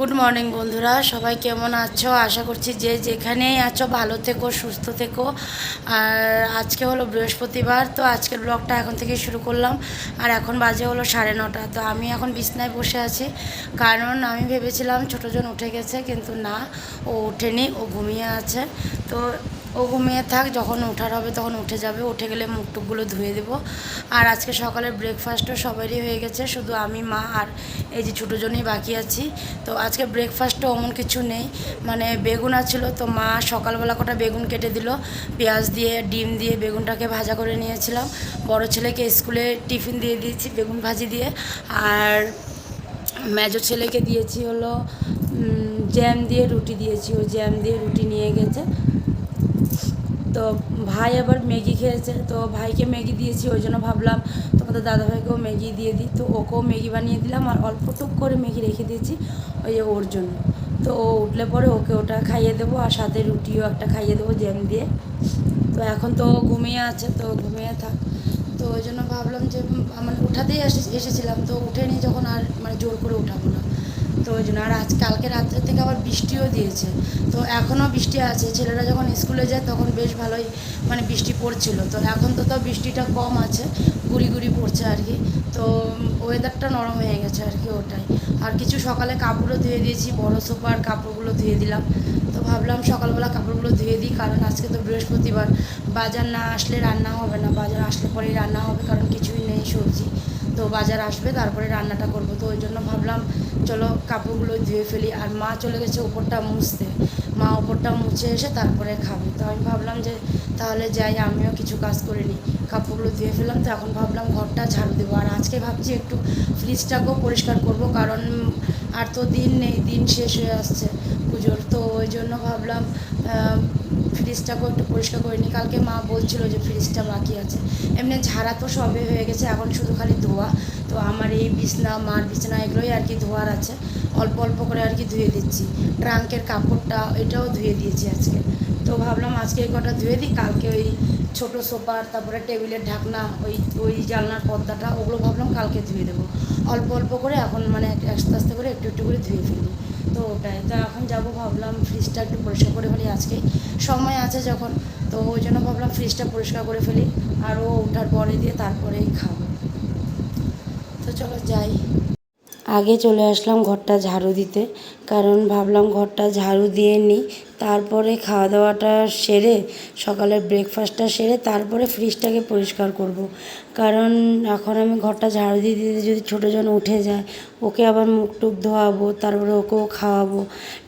Good morning বন্ধুরা, সবাই কেমন আছো? আশা করছি যে যেখানেই আছো, ভালো থেকো, সুস্থ থেকো। আর আজকে হলো বৃহস্পতিবার, তো আজকের ব্লগটা এখন থেকে শুরু করলাম। আর এখন বাজে হলো সাড়ে নটা, তো আমি এখন বিছনায় বসে আছি। কারণ আমি ভেবেছিলাম ছোটোজন উঠে গেছে, কিন্তু না, ও ওঠেনি, ও ঘুমিয়ে আছে। তো ও ঘুমিয়ে থাক, যখন ওঠার হবে তখন উঠে যাবে, উঠে গেলে মুখ টুকগুলো ধুয়ে দেবো। আর আজকে সকালের ব্রেকফাস্টও সবারই হয়ে গেছে, শুধু আমি, মা আর এই যে ছোটো জনই বাকি আছি। তো আজকে ব্রেকফাস্টও অমন কিছু নেই মানে বেগুন আছিল তো মা সকালবেলা কটা বেগুন কেটে দিল, পেঁয়াজ দিয়ে, ডিম দিয়ে বেগুনটাকে ভাজা করে নিয়েছিলাম। বড় ছেলেকে স্কুলে টিফিন দিয়ে দিয়েছি, বেগুন ভাজি দিয়ে। আর মেজো ছেলেকে দিয়েছি হলো জ্যাম দিয়ে রুটি দিয়েছি, ও জ্যাম দিয়ে রুটি নিয়ে গেছে। তো ভাই আবার ম্যাগি খেয়েছে, তো ভাইকে ম্যাগি দিয়েছি, ওই জন্য ভাবলাম তোমাদের দাদাভাইকেও ম্যাগি দিয়ে দিই। তো ওকেও ম্যাগি বানিয়ে দিলাম আর অল্প টুক করে ম্যাগি রেখে দিয়েছি ওই যে ওর জন্য। তো ও উঠলে পরে ওকে ওটা খাইয়ে দেবো আর সাথে রুটিও একটা খাইয়ে দেবো জ্যাম দিয়ে। তো এখন তো ঘুমিয়ে আছে, তো ঘুমিয়ে থাক। তো ওই জন্য ভাবলাম যে মানে উঠাতেই এসে এসেছিলাম, তো উঠে নিয়ে যখন আর মানে জোর করে উঠাবো না। তো ওই জন্য আর আজ, কালকে রাত্রে থেকে আবার বৃষ্টিও দিয়েছে। তো এখনও বৃষ্টি আছে। ছেলেরা যখন স্কুলে যায় তখন বেশ ভালোই মানে বৃষ্টি পড়ছিল। তো এখন তো তাও বৃষ্টিটা কম আছে, গুড়ি গুড়ি পড়ছে আর কি। তো ওয়েদারটা নরম হয়ে গেছে আর কি ওটাই। আর কিছু সকালে কাপড়ও ধুয়ে দিয়েছি, বড় সোফার কাপড়গুলো ধুয়ে দিলাম। তো ভাবলাম সকালবেলা কাপড়গুলো ধুয়ে দিই, কারণ আজকে তো বৃহস্পতিবার। বাজার না আসলে রান্না হবে না। বাজার আসলে পরেই রান্না হবে, কারণ কিছুই নেই সবজি। তো বাজার আসবে, তারপরে রান্নাটা করব। তো ওই জন্য ভাবলাম চলো কাপড়গুলো ধুয়ে ফেলি আর মা চলে গেছে ওপরটা মুছতে। মা ওপরটা মুছে এসে তারপরে খাবে। তো আমি ভাবলাম যে তাহলে যাই, আমিও কিছু কাজ করে নিই। কাপড়গুলো ধুয়ে ফেললাম, তো এখন ভাবলাম ঘরটা ঝাড়ু দেবো। আর আজকে ভাবছি একটু ফ্রিজটাকেও পরিষ্কার করব, কারণ আর তো দিন নেই, দিন শেষ হয়ে আসছে পুজোর। তো ওই জন্য ভাবলাম ফ্রিজটাকেও একটু পরিষ্কার করে নিই। কালকে মা বলছিল যে ফ্রিজটা বাকি আছে। এমনি ঝাড়া তো সবে হয়ে গেছে, এখন শুধু খালি ধোয়া। তো আমার এই বিছনা, মার বিছনা এগুলোই আর কি ধোয়ার আছে। অল্প অল্প করে আর কি ধুয়ে দিচ্ছি। ট্রাঙ্কের কাপড়টা এটাও ধুয়ে দিয়েছি আজকে। তো ভাবলাম আজকে এই কটা ধুয়ে দিই, কালকে ওই ছোটো সোফার, তারপরে টেবিলের ঢাকনা, ওই ওই জানলার পর্দাটা, ওগুলো ভাবলাম কালকে ধুয়ে দেবো। অল্প অল্প করে এখন মানে আস্তে আস্তে করে একটু একটু করে ধুয়ে ফেলি। তো ওটাই, তো এখন যাব ভাবলাম ফ্রিজটা একটু পরিষ্কার করে ফেলি আজকে। সময় আছে যখন, তো ওই জন্য ভাবলাম ফ্রিজটা পরিষ্কার করে ফেলি। আর ও ওঠার পরে দিয়ে তারপরেই খাব। তো চলো যাই। আগে চলে আসলাম ঘরটা ঝাড়ু দিতে। কারণ ভাবলাম ঘরটা ঝাড়ু দিয়ে নিই। তারপরে খাওয়া দাওয়াটা সেরে, সকালের ব্রেকফাস্টটা সেরে তারপরে ফ্রিজটাকে পরিষ্কার করব। কারণ এখন আমি ঘরটা ঝাড়ু দিয়ে দিতে যদি ছোটোজন উঠে যায়, ওকে আবার মুখ টুক ধোয়াবো, তারপরে ওকেও খাওয়াবো।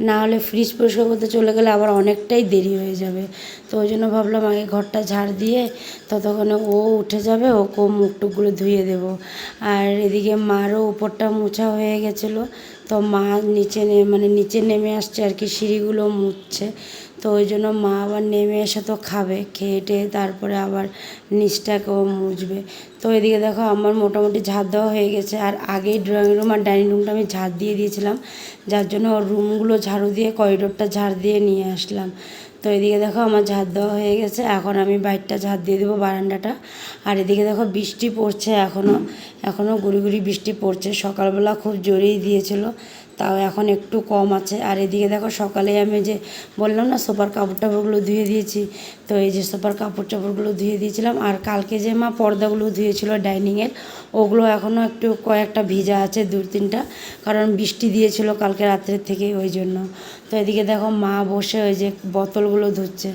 না হলে ফ্রিজ পরিষ্কার করতে চলে গেলে আবার অনেকটাই দেরি হয়ে যাবে। তো ওই জন্য ভাবলাম আগে ঘরটা ঝাড় দিয়ে ততক্ষণে ও উঠে যাবে, ওকেও মুখ টুকগুলো ধুয়ে দেবো। আর এদিকে মারও উপরটা মোছা হয়ে গেছিল। তো মা নিচে নেমে মানে নিচে নেমে আসছে আর কি, সিঁড়িগুলো মুছছে। তো ওই জন্য মা আবার নেমে এসে তো খাবে, খেয়ে টেয়ে তারপরে আবার নিচটাকেও মুছবে। তো এদিকে দেখো আমার মোটামুটি ঝাড় দেওয়া হয়ে গেছে। আর আগেই ড্রয়িং রুম আর ডাইনিং রুমটা আমি ঝাড় দিয়ে দিয়েছিলাম। যার জন্য রুমগুলো ঝাড়ু দিয়ে করিডোরটা ঝাড় দিয়ে নিয়ে আসলাম। তো এদিকে দেখো আমার ঝাড় দেওয়া হয়ে গেছে। এখন আমি বাইরটা ঝাঁট দিয়ে দেবো বারান্দাটা। আর এদিকে দেখো বৃষ্টি পড়ছে এখনও এখনও গুড়ি গুড়ি বৃষ্টি পড়ছে। সকালবেলা খুব জোরেই দিয়েছিল। তাও এখন একটু কম আছে। আর এদিকে দেখো সকালে আমি যে বললাম না, সোফার কাপড় টাপড়গুলো ধুয়ে দিয়েছি। তো এই যে সোফার কাপড় টাপড়গুলো ধুয়ে দিয়েছিলাম। আর কালকে যে মা পর্দাগুলো ধুয়েছিল ডাইনিংয়ের, ওগুলো এখনও একটু কয়েকটা ভিজা আছে দু, তিনটা। কারণ বৃষ্টি দিয়েছিল কালকে রাত্রের থেকে ওই জন্য। তো এদিকে দেখো মা বসে ওই যে বোতলগুলো ধুচ্ছে।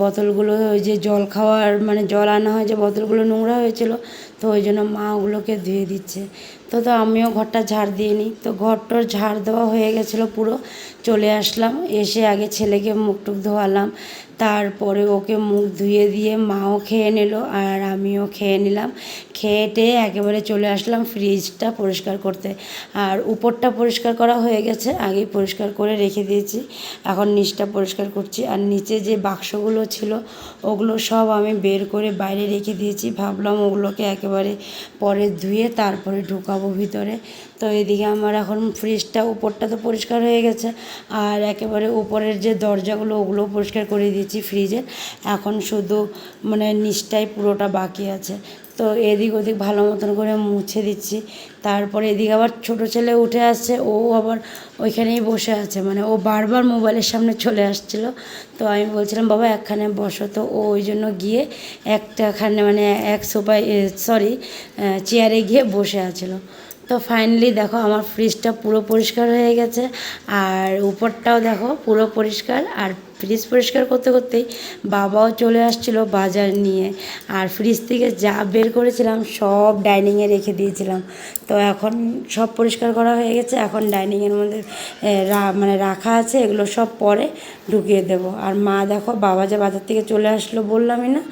বোতলগুলো ওই যে জল খাওয়ার মানে জল আনা হয় যে বোতলগুলো নোংরা হয়েছিল, তো ওই জন্য মা ওগুলোকে ধুয়ে দিচ্ছে। তো তো আমিও ঘরটা ঝাড় দিয়ে নিই। তো ঘরটার ঝাড় দেওয়া হয়ে গেছিল পুরো। চলে আসলাম, এসে আগে ছেলেকে মুখ টুক ধোয়ালাম। তারপরে ওকে মুখ ধুয়ে দিয়ে মাও খেয়ে নিল আর আমিও খেয়ে নিলাম। খেয়ে টেয়ে একেবারে চলে আসলাম ফ্রিজটা পরিষ্কার করতে। আর উপরটা পরিষ্কার করা হয়ে গেছে, আগেই পরিষ্কার করে রেখে দিয়েছি। এখন নিচটা পরিষ্কার করছি। আর নিচে যে বাক্সগুলো ছিল, ওগুলো সব আমি বের করে বাইরে রেখে দিয়েছি। ভাবলাম ওগুলোকে একেবারে পরে ধুয়ে তারপরে ঢুকাবো ভিতরে। তো এদিকে আমার এখন ফ্রিজটা উপরটা তো পরিষ্কার হয়ে গেছে। আর একেবারে উপরের যে দরজাগুলো, ওগুলো পরিষ্কার করে দিয়েছি ফ্রিজের এখন শুধু মানে নিচটাই পুরোটা বাকি আছে। তো এদিক ওদিক ভালো মতন করে মুছে দিচ্ছি। তারপরে এদিকে আবার ছোট ছেলে উঠে আসছে, ও আবার ওইখানেই বসে আছে। মানে ও বারবার মোবাইলের সামনে চলে আসছিল। তো আমি বলছিলাম, বাবা, একখানে বসো। তো ও ওই জন্য গিয়ে একটাখানে মানে এক সোফায় সরি চেয়ারে গিয়ে বসে আছিল। তো ফাইনালি দেখো আমার ফ্রিজটা পুরো পরিষ্কার হয়ে গেছে। আর উপরটাও দেখো পুরো পরিষ্কার। আর ফ্রিজ পরিষ্কার করতে করতেই বাবাও চলে আসছিল বাজার নিয়ে। আর ফ্রিজ থেকে যা বের করেছিলাম সব ডাইনিংয়ে রেখে দিয়েছিলাম। তো এখন সব পরিষ্কার করা হয়ে গেছে, এখন ডাইনিংয়ের মধ্যে মানে রাখা আছে, এগুলো সব পরে ঢুকিয়ে দেব। আর মা দেখো, বাবা যে বাজার থেকে চলে আসলো বললামই না,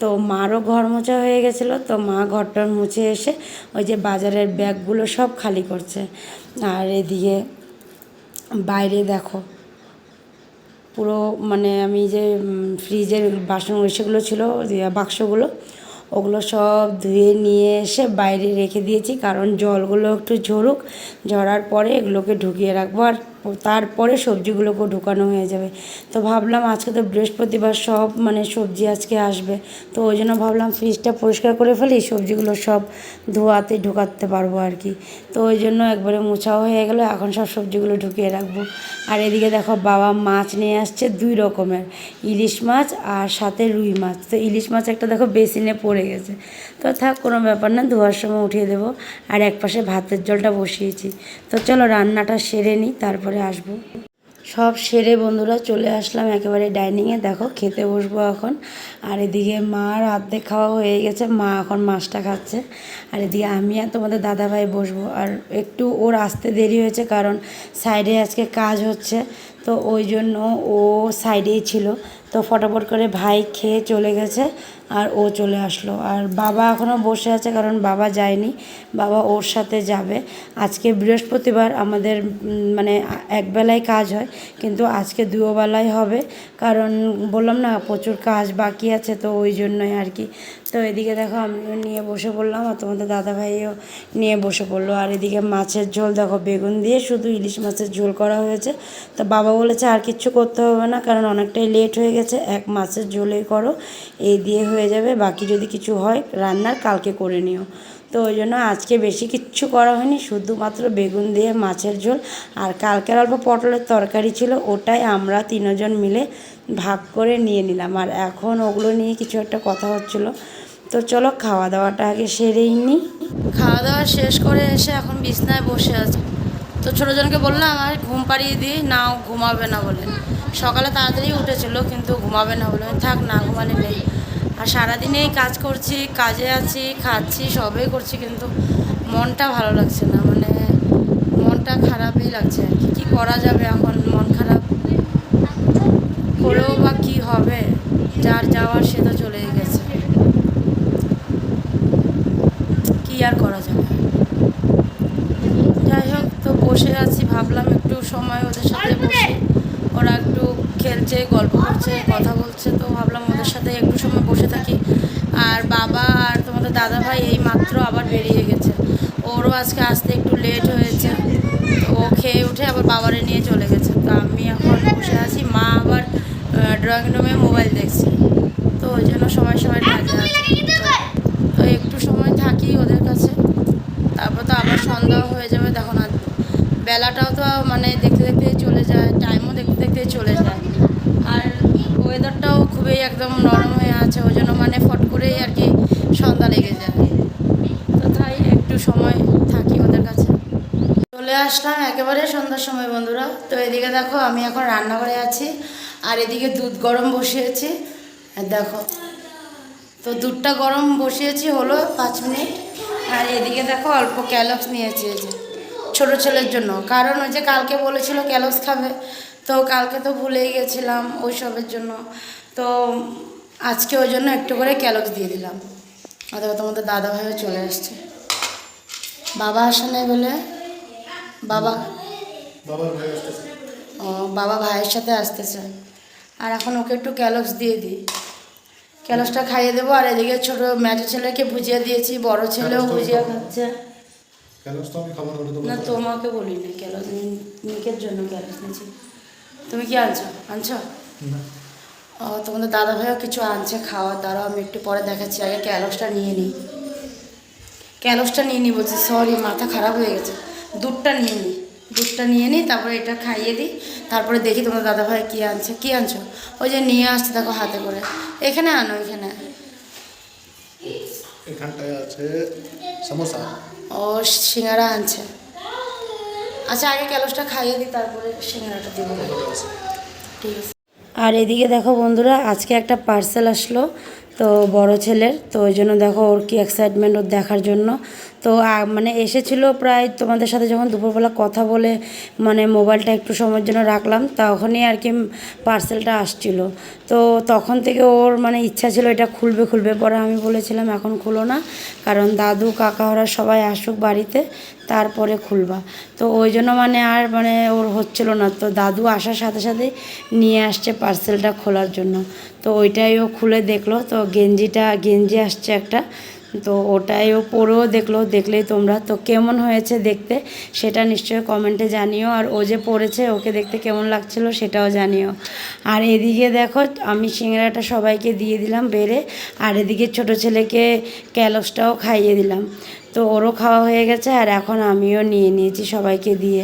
তো মারও ঘর মোছা হয়ে গেছিল, তো মা ঘরটার মুছে এসে ওই যে বাজারের ব্যাগগুলো সব খালি করছে। আর এদিকে বাইরে দেখো পুরো মানে আমি যে ফ্রিজের বাসন সেগুলো ছিল বাক্সগুলো, ওগুলো সব ধুয়ে নিয়ে এসে বাইরে রেখে দিয়েছি। কারণ জলগুলো একটু ঝরুক, ঝরার পরে এগুলোকে ঢুকিয়ে রাখব। আর তারপরে সবজিগুলোকেও ঢুকানো হয়ে যাবে। তো ভাবলাম আজকে তো বৃহস্পতিবার সব মানে সবজি আজকে আসবে। তো ওই জন্য ভাবলাম ফ্রিজটা পরিষ্কার করে ফেলি, সবজিগুলো সব ধোয়াতে ঢুকাতে পারব আর কি। তো ওই জন্য একবারে মোছাও হয়ে গেলো, এখন সব সবজিগুলো ঢুকিয়ে রাখব। আর এদিকে দেখো বাবা মাছ নিয়ে আসছে দুই রকমের, ইলিশ মাছ আর সাথে রুই মাছ। তো ইলিশ মাছ একটা দেখো বেসিনে পড়ে গেছে। তো থাক কোনো ব্যাপার না, ধোয়ার সময় উঠিয়ে দেবো। আর এক পাশে ভাতের জলটা বসিয়েছি। তো চলো রান্নাটা সেরে নিই, তারপরে আসব। সব সেরে বন্ধুরা চলে আসলাম একেবারে ডাইনিংয়ে। দেখো খেতে বসবো এখন। আর এদিকে মার আর্ধেক খাওয়া হয়ে গেছে, মা এখন মাছটা খাচ্ছে। আর এদিকে আমি আর তোমাদের দাদাভাই বসবো। আর একটু ওর আসতে দেরি হয়েছে কারণ সাইডে আজকে কাজ হচ্ছে। তো ওই জন্য ও সাইডেই ছিল। তো ফটাফট করে ভাই খেয়ে চলে গেছে। আর ও চলে আসলো। আর বাবা এখনও বসে আছে কারণ বাবা যায়নি। বাবা ওর সাথে যাবে। আজকে বৃহস্পতিবার আমাদের মানে একবেলায় কাজ হয়, কিন্তু আজকে দুবেলায় হবে। কারণ বললাম না, প্রচুর কাজ বাকি আছে তো ওই জন্যই আর কি। তো এদিকে দেখো আমিও নিয়ে বসে পড়লাম আর তোমাদের দাদা ভাইও নিয়ে বসে পড়ল। আর এদিকে মাছের ঝোল দেখো, বেগুন দিয়ে শুধু ইলিশ মাছের ঝোল করা হয়েছে। তো বাবা বলেছে আর কিচ্ছু করতে হবে না, কারণ অনেকটাই লেট হয়ে গেছে। এক মাছের ঝোলেই করো। এই দিয়ে হয়ে যাবে, বাকি যদি কিছু হয় রান্নার কালকে করে নিও। তো ওই জন্য আজকে বেশি কিচ্ছু করা হয়নি, শুধুমাত্র বেগুন দিয়ে মাছের ঝোল আর কালকের অল্প পটলের তরকারি ছিল, ওটাই আমরা তিনজন মিলে ভাগ করে নিয়ে নিলাম। আর এখন ওগুলো নিয়ে কিছু একটা কথা হচ্ছিল। তো চলো খাওয়া দাওয়াটা আগে সেরেই নিই খাওয়া দাওয়া শেষ করে এসে এখন বিছনায় বসে আছে। তো ছোটোজনকে বললাম, আর ঘুম পাড়িয়ে দিই না ঘুমাবে না বলে। সকালে তাড়াতাড়ি উঠেছিল, কিন্তু ঘুমাবে না বলে। থাক, না ঘুমালে নেই। আর সারাদিনেই কাজ করছি, কাজে আছি, খাচ্ছি, সবই করছি কিন্তু মনটা ভালো লাগছে না মানে মনটা খারাপই লাগছে। আর কি, কী করা যাবে এখন? মন খারাপ করেও বা কী হবে? যার যাওয়ার সে তো চলেই গেছে। কী আর করা যাবে? যাই হোক, তো বসে আছি, ভাবলাম একটু সময় ওদের সাথে বসে। ওরা একটু খেলছে গল্প করছে কথা বলছে তো ভাবলাম ওদের সাথে একটু সময় বসে থাকি। আর বাবা আর তোমাদের দাদা ভাই এই মাত্র আবার বেরিয়ে গেছে। ওরও আজকে আসতে একটু লেট হয়েছে। ও খেয়ে উঠে আবার বাবারে নিয়ে চলে গেছে। তো আমি এখন বসে আছি মা আবার ড্রয়িং রুমে মোবাইল দেখছি। তো ওই জন্য সময় সময় তো- একটু সময় থাকি ওদের কাছে। তারপর তো আবার সন্ধ্যাও হয়ে যাবে তখন আর বেলাটাও তো মানে দেখতে দেখতে চলে যায় টাইমও দেখতে চলে যায়। আর ওয়েদারটাও খুবই একদম নরম হয়ে আছে, ওই জন্য মানে ফট করেই আর কি সন্ধ্যা লেগে যায়। তো তাই একটু সময় থাকি ওদের কাছে। চলে আসলাম একেবারে সন্ধ্যার সময়, বন্ধুরা। তো এদিকে দেখো, আমি এখন রান্নাঘরে আছি, আর এদিকে দুধ গরম বসিয়েছি। দেখো, তো দুধটা গরম বসিয়েছি হলো পাঁচ মিনিট। আর এদিকে দেখো, অল্প ক্যালক্স নিয়েছি ছোটো ছেলের জন্য। কারণ ওই যে কালকে বলেছিল ক্যালক্স খাবে। তো কালকে তো ভুলেই গেছিলাম ওই সবের জন্য। তো আজকে ওই জন্য একটু করে ক্যালক্স দিয়ে দিলাম। অথবা তোমাদের দাদা ভাইও চলে আসছে। বাবা আসে নাই বলে? বাবা? ও বাবা ভাইয়ের সাথে আসতেছে। আর এখন ওকে একটু ক্যালক্স দিয়ে দিই। ক্যালক্সটা খাইয়ে দেবো। আর এদিকে ছোটো ম্যাচের ছেলেকে ভুজিয়া দিয়েছি বড় ছেলেও ভুজিয়া খাচ্ছে। কেন? তো আমি খাবার ওটা না তোমাকে বলি না ক্যালক্স নিকের জন্য ক্যালক্স নিয়েছি তুমি কি আনছো? আনছো? না। ও তোমাদের দাদা ভাইও কিছু আনছে খাওয়ার। দ্বারা আমি একটু পরে দেখাচ্ছি। আগে ক্যালক্সটা নিয়ে নিই। ক্যালোসটা নিয়ে নিই বলছি সরি মাথা খারাপ হয়ে গেছে। দুধটা নিয়ে নিই। দুধটা নিয়ে নিই তারপরে এটা খাইয়ে দিই। তারপরে দেখি তোমার দাদা দাদাভাই কী আনছে। কী আনছো? ওই যে নিয়ে আসছে দেখো হাতে করে। এখানে আনো এখানে। এখানটায় আছে সমোসা। ও সিঙ্গারা আনছে। আচ্ছা আগে ক্যালোসটা খাইয়ে দিই, তারপরে সিঙ্গারাটা দিব। ঠিক আছে। আর এদিকে দেখো বন্ধুরা, আজকে একটা পার্সেল আসলো, তো বড় ছেলের, তো ওই জন্য দেখো ওর কি এক্সাইটমেন্ট ওর দেখার জন্য। তো মানে এসেছিল প্রায় তোমাদের সাথে যখন দুপুরবেলা কথা বলে মানে মোবাইলটা একটু সময়ের জন্য রাখলাম, তখনই আর কি পার্সেলটা আসছিল। তো তখন থেকে ওর মানে ইচ্ছা ছিল এটা খুলবে খুলবে, পরে আমি বলেছিলাম এখন খুলো না, কারণ দাদু, কাকা ওরা সবাই আসুক বাড়িতে, তারপরে খুলবা। তো ওই জন্য মানে আর মানে ওর হচ্ছিল না, তো দাদু আসার সাথে সাথে নিয়ে আসছে পার্সেলটা খোলার জন্য। তো ওইটাই ও খুলে দেখল, তো গেঞ্জিটা, গেঞ্জি আসছে একটা তো ওটাই ও পরেও দেখল, দেখলেই তোমরা। তো কেমন হয়েছে দেখতে, সেটা নিশ্চয়ই কমেন্টে জানিও। আর ও যে পড়েছে, ওকে দেখতে কেমন লাগছিল সেটাও জানিও। আর এদিকে দেখো, আমি সিঙ্গারাটা সবাইকে দিয়ে দিলাম বেড়ে, আর এদিকে ছোট ছেলেকে ক্যালসটাও খাইয়ে দিলাম। তো ওরও খাওয়া হয়ে গেছে, আর এখন আমিও নিয়ে নিয়েছি সবাইকে দিয়ে।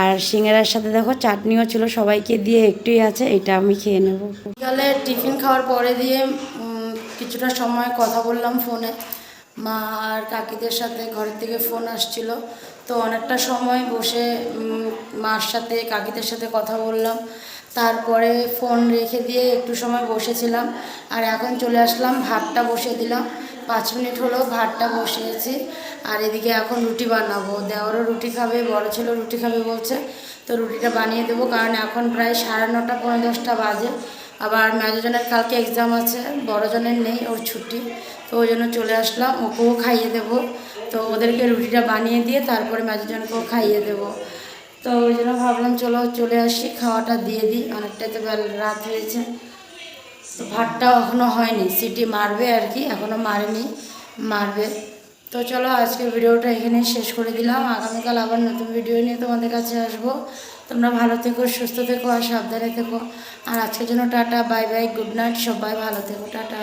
আর সিঙ্গারার সাথে দেখো, চাটনিও ছিল, সবাইকে দিয়ে একটুই আছে, এটা আমি খেয়ে নেব। বিকালে টিফিন খাওয়ার পরে দিয়ে কিছুটা সময় কথা বললাম ফোনে। মা আর কাকিদের সাথে ঘরের থেকে ফোন আসছিল। তো অনেকটা সময় বসে মার সাথে, কাকিদের সাথে কথা বললাম। তারপরে ফোন রেখে দিয়ে একটু সময় বসেছিলাম। আর এখন চলে আসলাম, ভাতটা বসিয়ে দিলাম। পাঁচ মিনিট হলো ভাতটা বসিয়েছি। আর এদিকে এখন রুটি বানাবো। দেওয়ারও রুটি খাবে, বড় ছেলে রুটি খাবে বলছে। তো রুটিটা বানিয়ে দেবো, কারণ এখন প্রায় সাড়ে নটা পনেরো দশটা বাজে। আবার মেজোজনের কালকে এক্সাম আছে, বড়জনের নেই, ওর ছুটি। তো ওই জন্য চলে আসলাম, ওকেও খাইয়ে দেবো। তো ওদেরকে রুটিটা বানিয়ে দিয়ে তারপরে মেজোজনকেও খাইয়ে দেবো। তো ওই জন্য ভাবলাম, চলো চলে আসি, খাওয়াটা দিয়ে দিই। অনেকটাই তো রাত হয়েছে। তো ভাতটাও এখনও হয়নি, সিটি মারবে আর কি এখনও মারেনি, মারবে। তো চলো আজকে ভিডিওটা এখানে শেষ করে দিলাম। আগামীকাল আবার নতুন ভিডিও নিয়ে তোমাদের কাছে আসব। তোমরা ভালো থেকো, সুস্থ থেকো আর সাবধানে থেকো। আর আজকের জন্য tata bye bye good night সবাই ভালো থেকো, টাটা।